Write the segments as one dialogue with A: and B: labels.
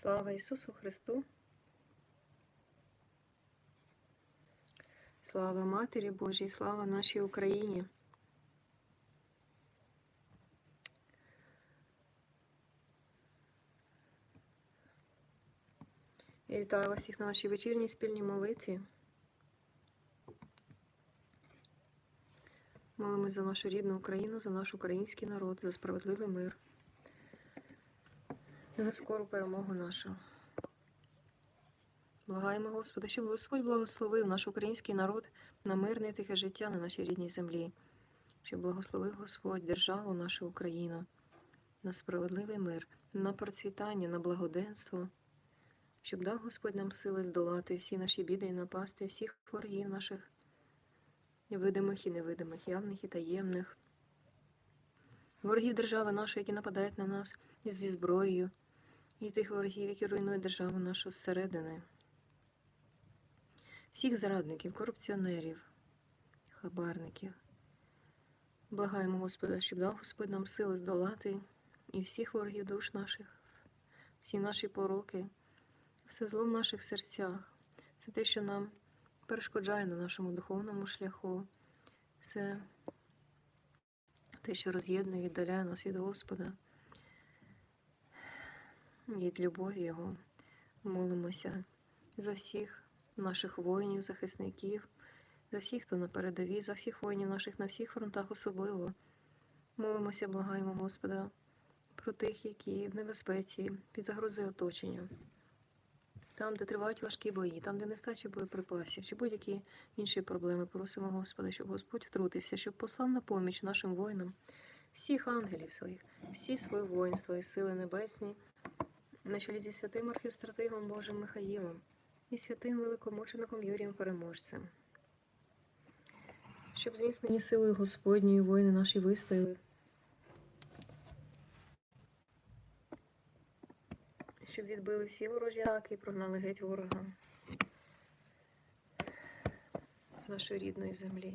A: Слава Ісусу Христу! Слава Матері Божій, слава нашій Україні! Я вітаю вас всіх на нашій вечірній спільній молитві. Молимось за нашу рідну Україну, за наш український народ, за справедливий мир, за скору перемогу нашу. Благаємо Господа, щоб Господь благословив наш український народ на мирне тихе життя на нашій рідній землі, щоб благословив Господь державу нашу Україну на справедливий мир, на процвітання, на благоденство, щоб дав Господь нам сили здолати всі наші біди і напасти, всіх ворогів наших видимих і невидимих, явних і таємних, ворогів держави нашої, які нападають на нас зі зброєю, і тих ворогів, які руйнують державу нашу зсередини, всіх зрадників, корупціонерів, хабарників. Благаємо Господа, щоб дав Господь нам сили здолати і всіх ворогів душ наших, всі наші пороки, все зло в наших серцях. Це те, що нам перешкоджає на нашому духовному шляху. Все те, що роз'єднує, віддаляє нас від Господа, від любові Його. Молимося за всіх наших воїнів, захисників, за всіх, хто на передовій, за всіх воїнів наших на всіх фронтах особливо. Молимося, благаємо Господа про тих, які в небезпеці, під загрозою оточення там, де тривають важкі бої, там, де нестача боєприпасів, чи будь-які інші проблеми, просимо Господа, щоб Господь втрутився, щоб послав на поміч нашим воїнам всіх ангелів своїх, всі свої воїнства і сили небесні, на чолі зі святим архістратигом Божим Михаїлом і святим великомучеником Юрієм Переможцем. Щоб зміцнені силою Господньої воїни наші вистояли. щоб відбили всі ворожі атаки і прогнали геть ворога з нашої рідної землі.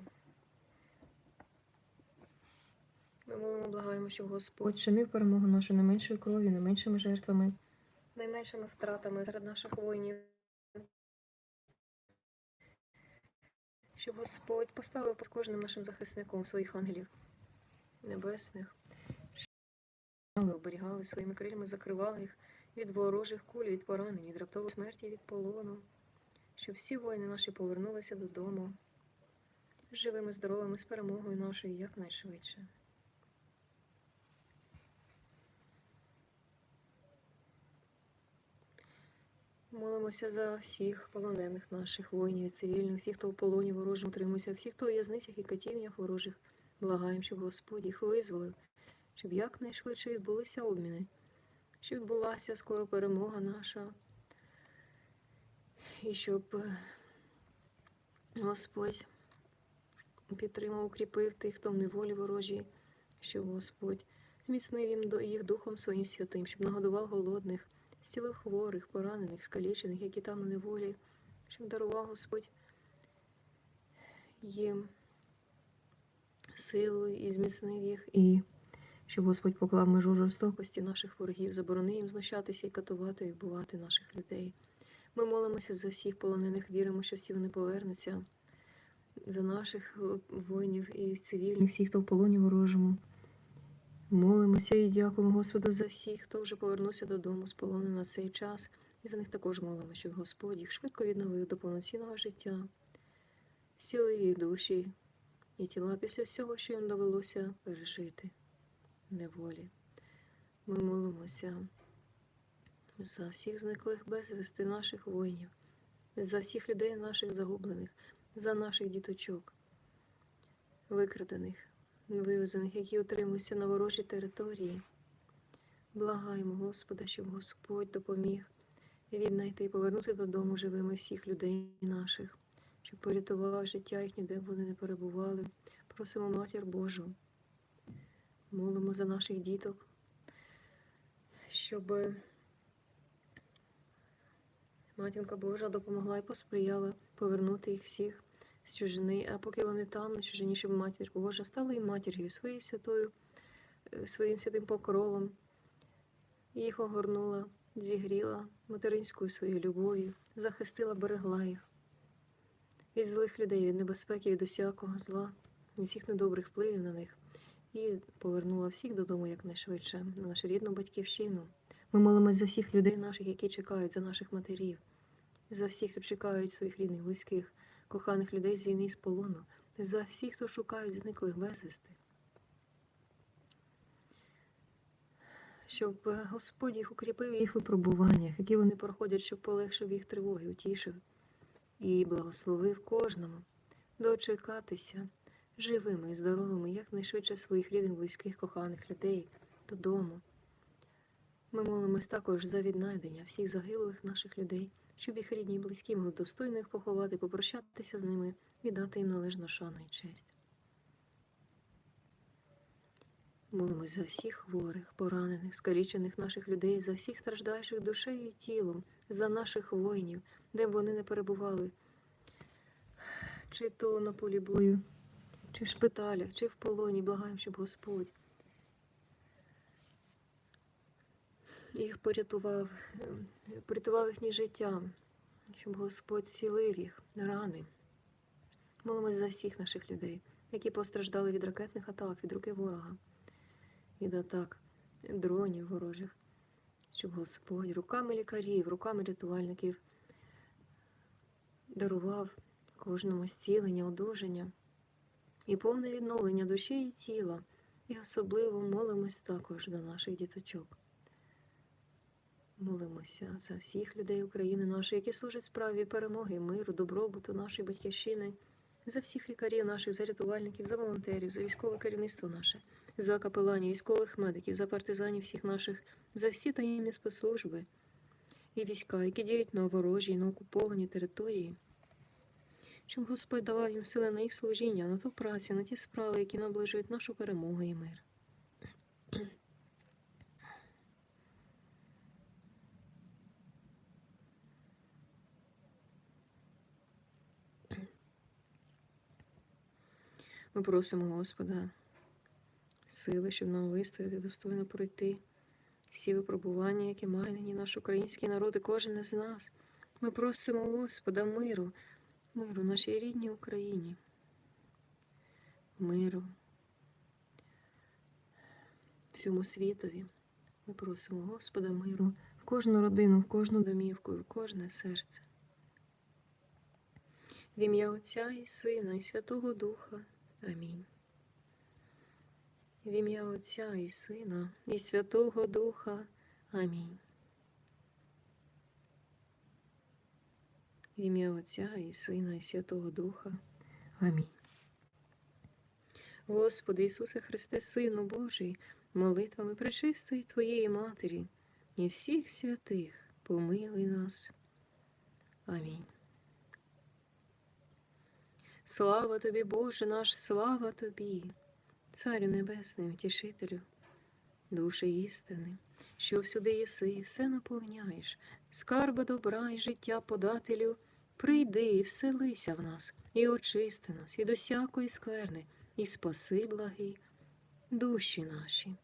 A: Ми молимо, благаємо, щоб Господь чинив перемогу нашу не меншою кров'ю, не меншими жертвами, найменшими втратами серед наших воїнів. Щоб Господь поставив з кожним нашим захисником своїх ангелів небесних, щоб оберігали своїми крильми, закривали їх від ворожих куль, від поранень, від раптової смерті, від полону, щоб всі воїни наші повернулися додому, живими, здоровими, з перемогою нашою якнайшвидше. Молимося за всіх полонених наших воїнів, цивільних, всіх, хто в полоні ворожому утримується, всіх, хто у в'язницях і катівнях ворожих, благаємо, щоб Господь їх визволив, щоб якнайшвидше відбулися обміни щоб відбулася скоро перемога наша. І щоб е, Господь підтримав, укріпив тих, хто в неволі ворожій, щоб Господь зміцнив їм їх Духом Своїм святим, щоб нагодував голодних, зцілив хворих, поранених, скалічених, які там у неволі, щоб дарував Господь їм силу і зміцнив їх. і щоб Господь поклав межу жорстокості наших ворогів, заборонив їм знущатися і катувати і вбивати наших людей. Ми молимося за всіх полонених, віримо, що всі вони повернуться, за наших воїнів і цивільних, всіх, хто в полоні ворожому. Молимося і дякуємо Господу за всіх, хто вже повернувся додому з полону на цей час. І за них також молимо, щоб Господь їх швидко відновив до повноцінного життя, сіли їх душі і тіла після всього, що їм довелося пережити неволі. Ми молимося за всіх зниклих безвісти наших воїнів, за всіх людей наших загублених, за наших діточок, викрадених, вивезених, які утримуються на ворожій території. Благаємо Господа, щоб Господь допоміг віднайти і повернути додому живими всіх людей наших, щоб порятував життя їхнє, де б вони не перебували. Просимо Матір Божу. Молимо за наших діток, щоб матінка Божа допомогла і посприяла повернути їх всіх з чужини, а поки вони там, на чужині, щоб матір Божа стала їм матір'ю своєю святою, е, своїм святим покровом, їх огорнула зігріла материнською своєю любов'ю, захистила, берегла їх. Від злих людей, від небезпеки, від усякого зла, від всіх недобрих впливів на них, і повернула всіх додому якнайшвидше, на нашу рідну батьківщину. Ми молимось за всіх людей наших, які чекають, за наших матерів, за всіх, хто чекають своїх рідних, близьких, коханих людей з війни і з полону, за всіх, хто шукають зниклих безвісти. Щоб е, Господь їх укріпив їх випробуваннях, які вони проходять, щоб полегшив їх тривоги, утішив і благословив кожному дочекатися живими і здоровими, якнайшвидше своїх рідних, близьких, коханих людей додому. Ми молимось також за віднайдення всіх загиблих наших людей, щоб їх рідні і близькі могли достойно їх поховати, попрощатися з ними, віддати їм належну шану і честь. Молимось за всіх хворих, поранених, скалічених наших людей, за всіх страждаючих душею і тілом, за наших воїнів, де б вони не перебували, чи то на полі бою, чи в шпиталях, чи в полоні. Благаємо, щоб Господь їх порятував, порятував їхнє життя, щоб Господь цілив їх рани. Молимось за всіх наших людей, які постраждали від ракетних атак, від руки ворога, від атак дронів ворожих, щоб Господь руками лікарів, руками рятувальників дарував кожному зцілення, одужання і повне відновлення душі і тіла, і особливо молимось також за наших діточок. Молимося за всіх людей України нашої, які служать справі перемоги, миру, добробуту нашої батьківщини, за всіх лікарів наших, за рятувальників, за волонтерів, за військове керівництво наше, за капеланів, військових медиків, за партизанів всіх наших, за всі таємні спецслужби і війська, які діють на ворожій, на окупованій території. Щоб Господь давав їм сили на їх служіння, на ту працю, на ті справи, які наближують нашу перемогу і мир. Ми просимо Господа сили, щоб нам вистояти, достойно пройти всі випробування, які має нині наш український народ і кожен із нас. Ми просимо Господа миру, миру нашій рідній Україні, миру всьому світові. Ми просимо Господа миру в кожну родину, в кожну домівку, в кожне серце. В ім'я Отця і Сина, і Святого Духа. Амінь. В ім'я Отця і Сина, і Святого Духа. Амінь. В ім'я Отця і Сина, і Святого Духа. Амінь. Господи Ісусе Христе, Сину Божий, молитвами пречистої Твоєї Матері і всіх святих помилуй нас. Амінь. Слава тобі, Боже наш, слава тобі, Царю Небесний, Утішителю, душі істини, що всюди єси, все наповняєш, скарба добра і життя подателю, прийди і вселися в нас, і очисти нас від усякої скверни, і спаси благі душі наші.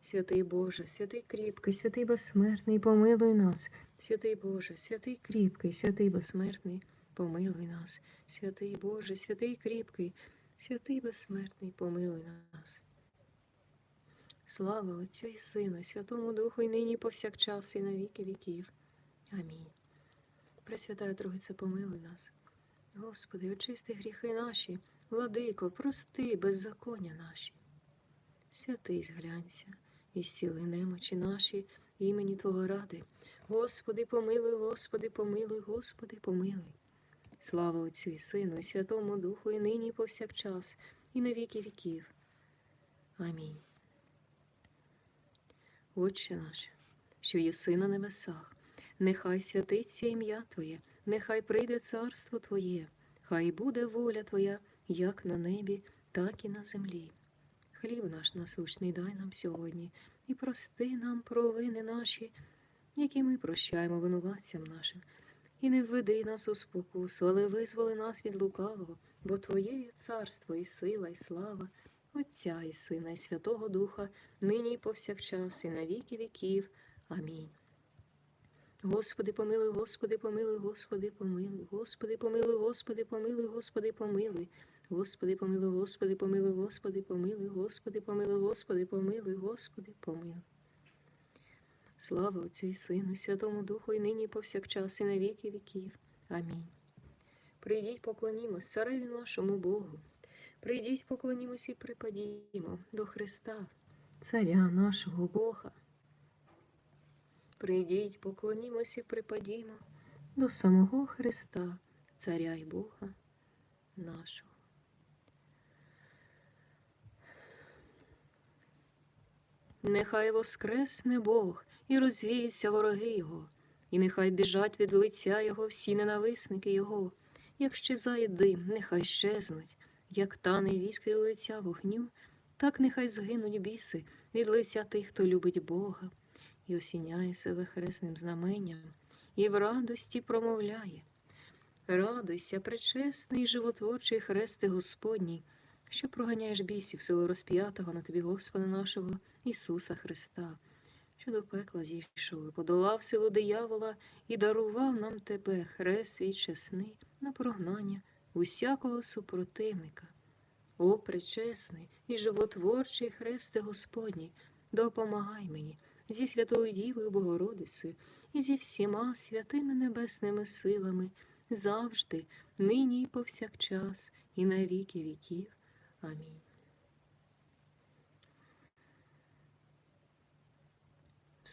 A: Святий Боже, святий кріпкий, святий безсмертний, помилуй нас, святий Боже, святий кріпкий, святий безсмертний помилуй нас, святий Боже, святий кріпкий, святий безсмертний, помилуй нас. Слава Отцю і Сину, і Святому Духу, і нині, повсякчас, і на віки віків. Амінь. Пресвятая Тройця, помилуй нас. Господи, очисти гріхи наші, владико, прости беззаконня наші. Святий зглянься, і зціли немочі наші, імені Твого ради. Господи, помилуй, Господи, помилуй, Господи, помилуй. Слава Отцю і Сину, і Святому Духу, і нині, і повсякчас, і на віки віків. Амінь. Отче наш, що єси на небесах, нехай святиться ім'я Твоє, нехай прийде царство Твоє, хай буде воля Твоя, як на небі, так і на землі. Хліб наш насущний дай нам сьогодні, і прости нам провини наші, які ми прощаємо винуватцям нашим. І не введи нас у спокусу, але визволи нас від лукавого, бо Твоє є царство, і сила, і слава, Отця і Сина, і Святого Духа, нині і повсякчас, і на віки віків. Амінь. Господи, помилуй, Господи, помилуй, Господи, помилуй, Господи, помилуй, Господи, помилуй, Господи, помилуй. Господи, помилуй, Господи, помилуй, Господи, помилуй, Господи, помилуй, Господи, помилуй, Господи, помилуй. Слава Отцю і Сину, Святому Духу, і нині, повсякчас, і на віки віків. Амінь. Прийдіть, поклонімось цареві нашому Богу. Прийдіть, поклонімось і припадімо до Христа, Царя нашого Бога. Прийдіть, поклонімось і припадімо до самого Христа, Царя і Бога нашого. Нехай воскресне Бог і розвіються вороги Його, і нехай біжать від лиця Його всі ненависники Його, як щезає дим, нехай щезнуть, як тане віск від лиця вогню, так нехай згинуть біси від лиця тих, хто любить Бога, і осіняє себе хресним знаменням, і в радості промовляє. Радуйся, пречесний животворчий хрести Господній, що проганяєш бісів силу розп'ятого на тобі Господа нашого Ісуса Христа, що до пекла зійшов подолав силу диявола і дарував нам тебе, хрест свій чесний, на прогнання усякого супротивника. О, пречесний і животворчий хресте Господній, допомагай мені зі Святою Дівою Богородицею і зі всіма святими небесними силами завжди, нині і повсякчас, і на віки віків. Амінь.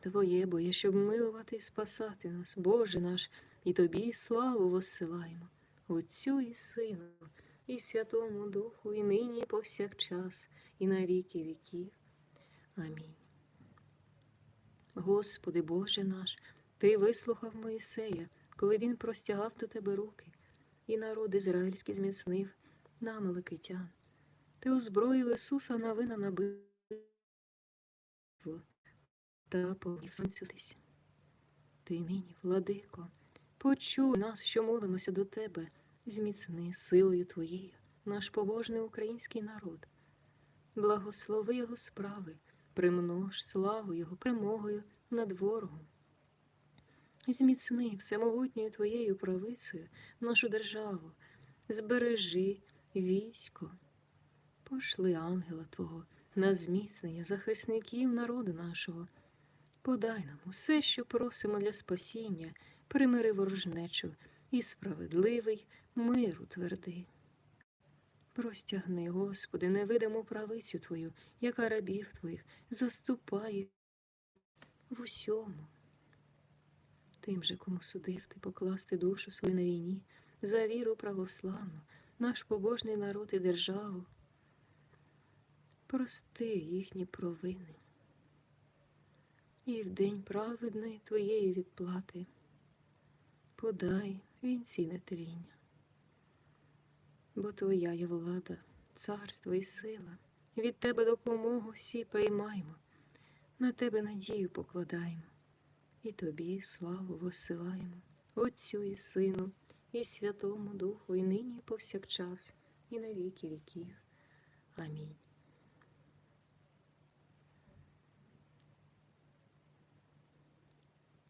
A: Твоє боє, щоб милувати і спасати нас, Боже наш, і Тобі славу воссилаємо, Отцю і Сину, і Святому Духу, і нині, і повсякчас, і на віки віків. Амінь. Господи Боже наш, Ти вислухав Моїсея, коли він простягав до Тебе руки, і народ ізраїльський зміцнив на Амаликитян. Ти озброїв Ісуса на вина на битву та повів сонцю тись. Ти нині, владико, почуй нас, що молимося до Тебе, зміцни силою Твоєю, наш побожний український народ. Благослови Його справи, примнож славу Його перемогою над ворогом. Зміцни всемогутньою Твоєю правицею нашу державу, збережи військо, пошли ангела Твого на зміцнення захисників народу нашого. Подай нам усе, що просимо для спасіння, примири ворожнечу і справедливий мир утверди. Простягни, Господи, невидиму правицю Твою, яка рабів Твоїх заступає в усьому. Тим же, кому судив ти покласти душу свою на війні, за віру православну, наш побожний народ і державу. Прости їхні провини. І в день праведної твоєї відплати. Подай вінці нетління бо Твоя є влада, царство і сила, від Тебе допомогу всі приймаємо, на Тебе надію покладаємо, і Тобі славу воссилаємо, Отцю і Сину, і Святому Духу, і нині, повсякчас, і на віки віків. Амінь.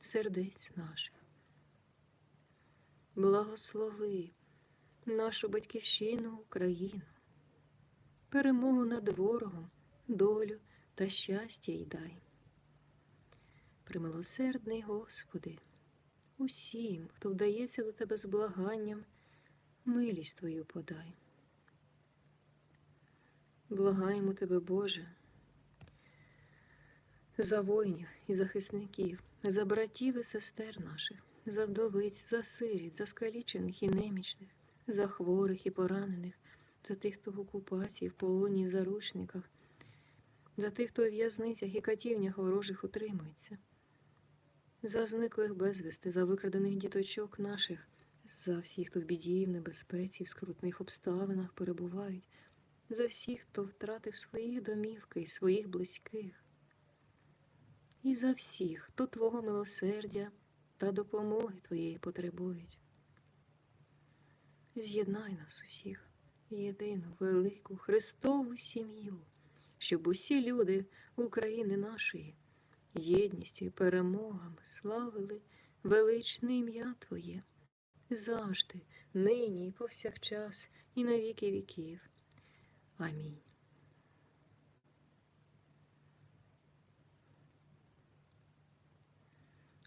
A: сердець наших. Благослови нашу батьківщину Україну, перемогу над ворогом, долю та щастя й дай. Примилосердний Господи, усім, хто вдається до Тебе з благанням, милість Твою подай. Благаємо Тебе, Боже, за воїнів і захисників, за братів і сестер наших, за вдовиць, за сиріт, за скалічених і немічних, за хворих і поранених, за тих, хто в окупації, в полоні в заручниках, за тих, хто у в'язницях і катівнях ворожих утримується, за зниклих безвісти, за викрадених діточок наших, за всіх, хто в біді, в небезпеці, в скрутних обставинах перебувають, за всіх, хто втратив свої домівки і своїх близьких, і за всіх, хто Твого милосердя та допомоги Твоєї потребують. З'єднай нас усіх єдину велику Христову сім'ю, щоб усі люди України нашої єдністю і перемогами славили величне ім'я Твоє завжди, нині і повсякчас, і на віки віків. Амінь.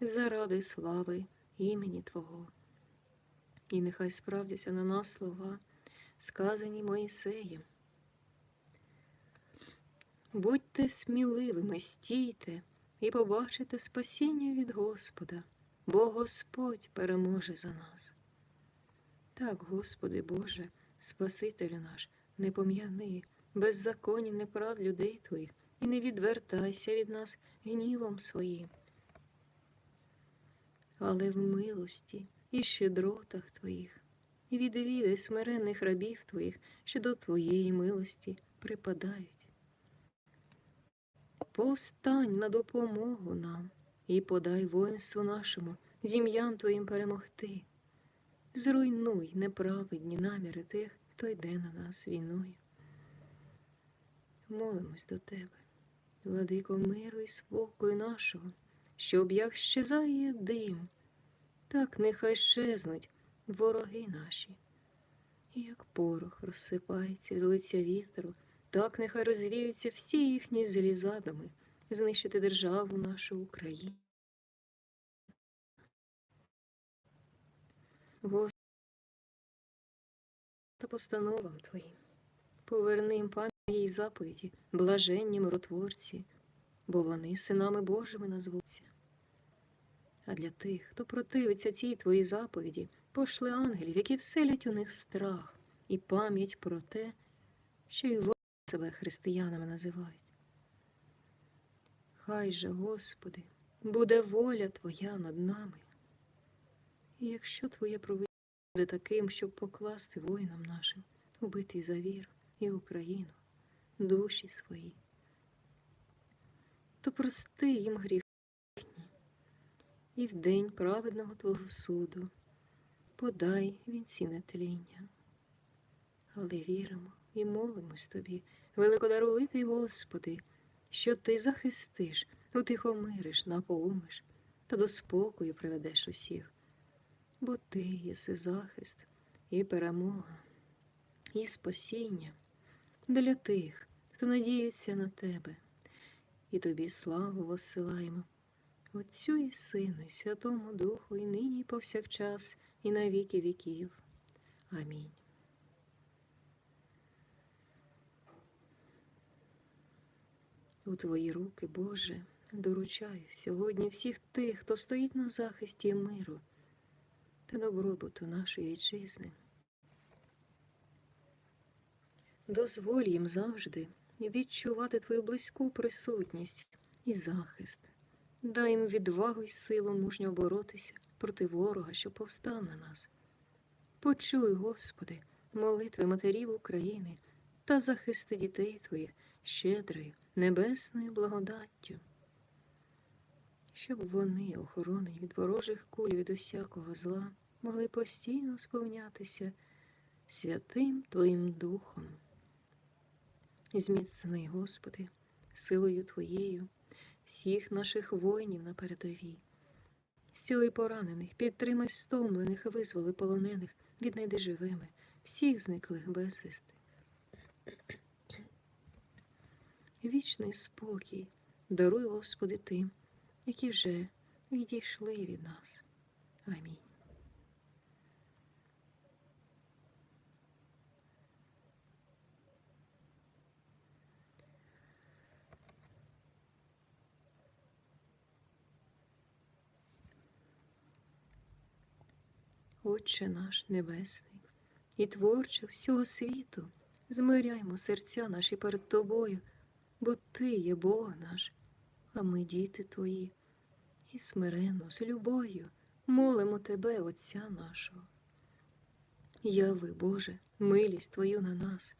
A: заради слави імені Твого. І нехай справдяться на нас слова, сказані Моїсеєм. Будьте сміливими, стійте і побачите спасіння від Господа, бо Господь переможе за нас. Так, Господи Боже, Спасителю наш, не пом'яни беззаконні неправд людей Твоїх, і не відвертайся від нас гнівом своїм. Але в милості і щедротах Твоїх, і відвідай смиренних рабів Твоїх, що до Твоєї милості припадають. Повстань на допомогу нам і подай воїнству нашому, зім'ям Твоїм перемогти. Зруйнуй неправедні наміри тих, хто йде на нас війною. Молимось до Тебе, владико миру і спокою нашого, щоб як щезає дим, так нехай щезнуть вороги наші, і як порох розсипається від лиця вітру. Так нехай розвіються всі їхні злі задуми, знищити державу нашу Україну. Господи, та постановам Твоїм, поверни їм пам'ять її заповіді, блаженні миротворці, бо вони синами Божими назвуться. А для тих, хто противиться цій Твоїй заповіді, пошли ангелів, які вселять у них страх і пам'ять про те, що й себе християнами називають. Хай же, Господи, буде воля Твоя над нами. І якщо Твоє провидіння буде таким, щоб покласти воїнам нашим, убитий за віру і Україну, душі свої, то прости їм гріх і в день праведного Твого суду. Подай вінці нетління. Але віримо і молимось Тобі, великодаровитий Господи, що Ти захистиш, утихомириш, напоумиш та до спокою приведеш усіх, бо Ти єси захист і перемога, і спасіння для тих, хто надіється на Тебе, і Тобі славу воссилаємо, Отцю і Сину, і Святому Духу, і нині, і повсякчас, і на віки віків. Амінь. У Твої руки, Боже, доручаю сьогодні всіх тих, хто стоїть на захисті миру, та добробуту нашої вітчизни. Дозволь їм завжди відчувати твою близьку присутність і захист. Дай їм відвагу й силу мужньо боротися проти ворога, що повстав на нас. Почуй, Господи, молитви матерів України та захисти дітей Твоїх щедрою, небесною благодаттю, щоб вони, охоронені від ворожих куль від усякого зла, могли постійно сповнятися святим Твоїм Духом. Зміцни, Господи, силою Твоєю, всіх наших воїнів на передовій. Зціли поранених, підтримай стомлених, визволи полонених, віднайди живими, всіх зниклих безвісти. Вічний спокій даруй, Господи, тим, які вже відійшли від нас. Амінь. Отче наш Небесний, і творче всього світу, змиряймо серця наші перед Тобою, бо Ти є Бог наш, а ми діти Твої, і смиренно з любов'ю молимо Тебе, Отця нашого. Яви, Боже, милість Твою на нас,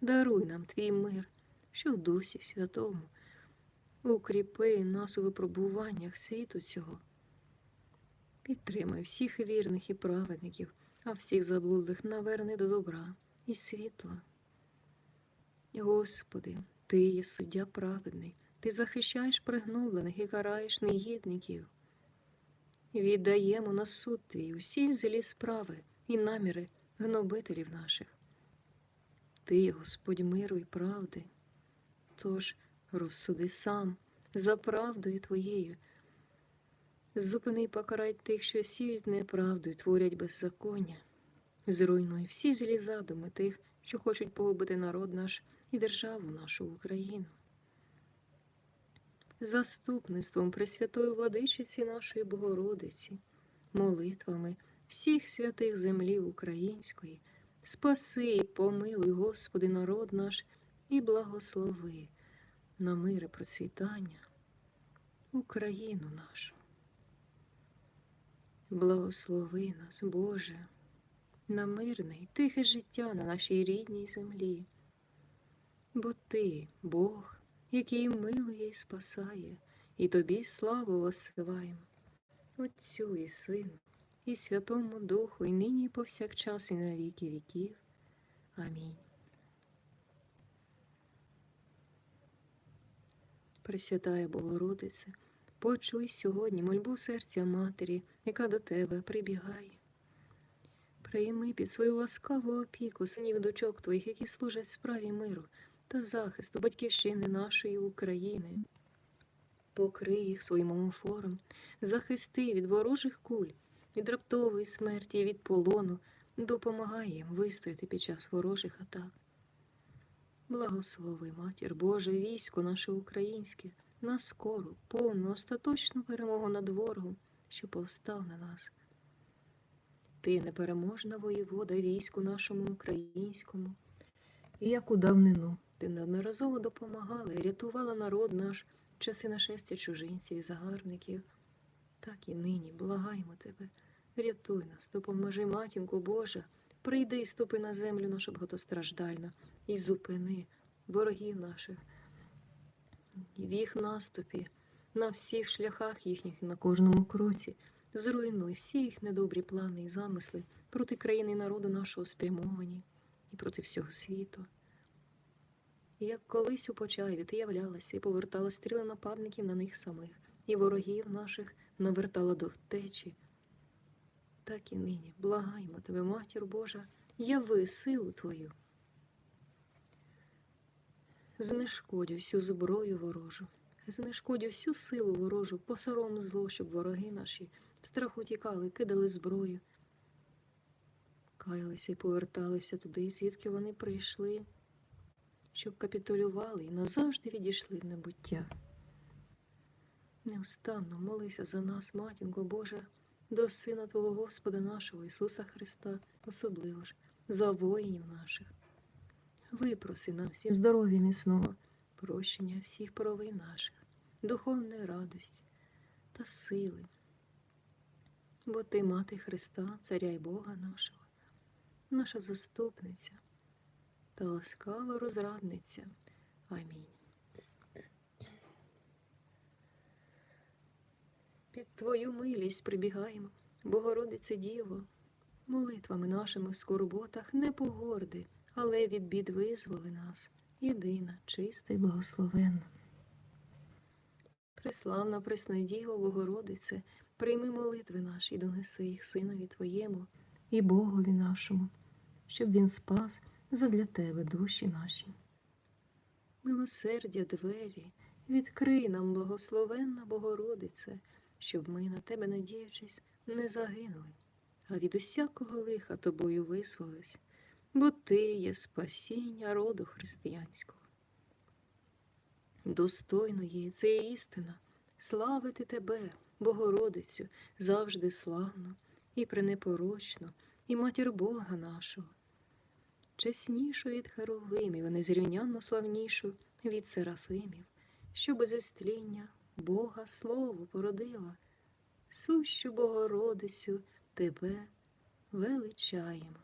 A: даруй нам Твій мир, що в Дусі Святому, укріпи нас у випробуваннях світу цього. Підтримай всіх вірних і праведників, а всіх заблудлих наверни до добра і світла. Господи, Ти є суддя праведний, Ти захищаєш пригноблених і караєш негідників. Віддаємо на суд Твій усі злі справи і наміри гнобителів наших. Ти, є Господь миру і правди, тож розсуди сам за правдою Твоєю. Зупини й покарай тих, що сіють неправду і творять беззаконня. Зруйнуй всі злі задуми тих, що хочуть погубити народ наш і державу нашу Україну. Заступництвом Пресвятої владичиці нашої Богородиці, молитвами всіх святих землів української, спаси і помилуй, Господи, народ наш і благослови на мире процвітання Україну нашу. Благослови нас, Боже, на мирне й тихе життя на нашій рідній землі, бо Ти, Бог, який милує і спасає, і Тобі славу осилаємо, Отцю і Сину, і Святому Духу, і нині і повсякчас, і на віки віків. Амінь. Пресвятая Богородице, Почуй сьогодні мольбу серця матері, яка до тебе прибігає. Прийми під свою ласкаву опіку синів дочок твоїх, які служать справі миру та захисту батьківщини нашої України. Покрий їх своїм омофором, захисти від ворожих куль, від раптової смерті, від полону, допомагай їм вистояти під час ворожих атак. Благослови, матір Боже, військо наше українське на скору, повну, остаточну перемогу над ворогом, що повстав на нас. Ти непереможна воєвода війську нашому українському, і як у давнину ти неодноразово допомагала і рятувала народ наш часи нашестя чужинців і загарбників. Так і нині благаємо тебе, рятуй нас, допоможи, матінку Божа, прийди і ступи на землю нашу багатостраждальну і зупини ворогів наших в їх наступі, на всіх шляхах їхніх і на кожному кроці. Зруйнуй всі їх недобрі плани і замисли проти країни і народу нашого спрямовані і проти всього світу. Як колись у почаєві ти являлася і повертала стріли нападників на них самих, і ворогів наших навертала до втечі, так і нині благаємо тебе, матір Божа, яви силу Твою знешкодь всю зброю ворожу, знешкодь всю силу ворожу, посором зло, щоб вороги наші в страху тікали, кидали зброю, каялися і поверталися туди, звідки вони прийшли, щоб капітулювали і назавжди відійшли в небуття. Неустанно молися за нас, матінко Божа, до Сина Твого Господа нашого Ісуса Христа, особливо ж за воїнів наших. Випроси нам всім здоров'я міцного, прощення всіх провин наших, духовної радості та сили. Бо Ти, Мати Христа, Царя й Бога нашого, наша заступниця та ласкава розрадниця. Амінь. Під Твою милість прибігаємо, Богородице Діво, молитвами нашими в скорботах не погорди, але від бід визволи нас, єдина, чиста й благословенна. Преславна Пресна Діво, Богородице, прийми молитви наші і донеси їх Синові Твоєму і Богові нашому, щоб Він спас задля Тебе душі наші. Милосердя двері, відкрий нам, благословенна Богородице, щоб ми, на Тебе надіючись, не загинули, а від усякого лиха Тобою визволились, бо Ти є спасіння роду християнського. Достойно є це є істина, славити Тебе, Богородицю, завжди славно і пренепорочно, і матір Бога нашого. Чеснішу від Херовимів, незрівнянно славнішу від Серафимів, що без істління Бога Слово породила, сущу Богородицю Тебе величаємо.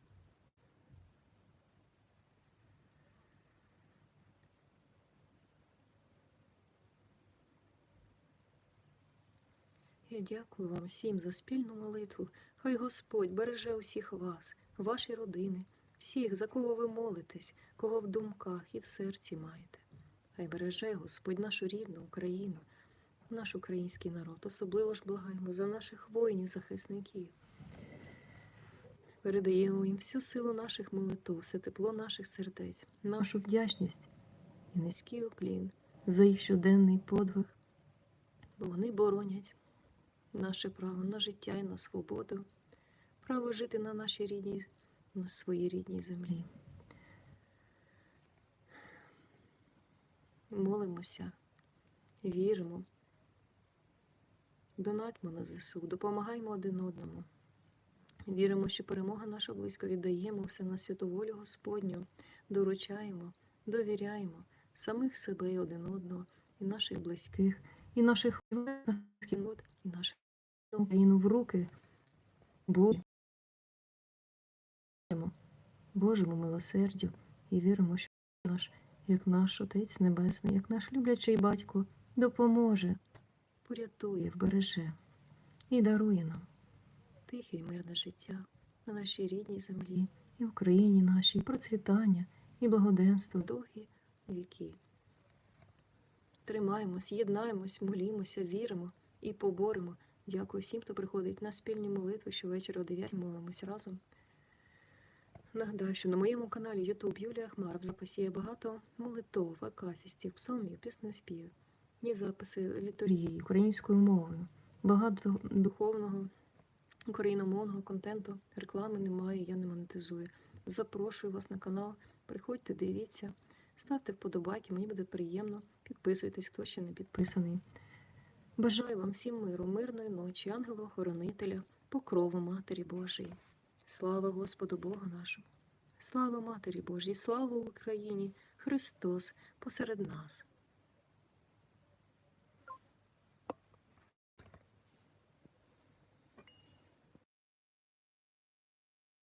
A: Я дякую вам всім за спільну молитву. Хай Господь береже усіх вас, ваші родини, всіх, за кого ви молитесь, кого в думках і в серці маєте. Хай береже Господь нашу рідну Україну, наш український народ. Особливо ж благаємо за наших воїнів-захисників. Передаємо їм всю силу наших молитв, все тепло наших сердець, нашу вдячність і низький уклін за їх щоденний подвиг, бо вони боронять наше право на життя і на свободу, право жити на нашій рідній, на своїй рідній землі. Молимося, віримо, донатьмо на ЗСУ, допомагаємо один одному. Віримо, що перемога наша близько віддаємо все на святу волю Господню, доручаємо, довіряємо самих себе і один одного, і наших близьких, і наших і нашу Україну в руки Божі. Божому милосердю і віримо, що наш, як наш Отець Небесний, як наш люблячий батько, допоможе, порятує, вбереже і дарує нам тихе і мирне життя на нашій рідній землі і в країні нашій, процвітання і благоденство довгі віки. Тримаємось, єднаємось, молімося, віримо і поборемо. Дякую всім, хто приходить на спільні молитви, щовечора о 9 молимось разом. Нагадаю, що на моєму каналі YouTube Юлія Хмар в багато молитов, акафістів, псалмів, піснеспівів, є записи літургії українською мовою, багато духовного україномовного контенту, реклами немає, я не монетизую. Запрошую вас на канал, приходьте, дивіться, ставте вподобайки, мені буде приємно. Підписуйтесь, хто ще не підписаний. Бажаю вам всім миру, мирної ночі, ангела-охоронителя, покрову Матері Божої. Слава Господу Богу нашому! Слава Матері Божій, слава Україні! Христос посеред нас!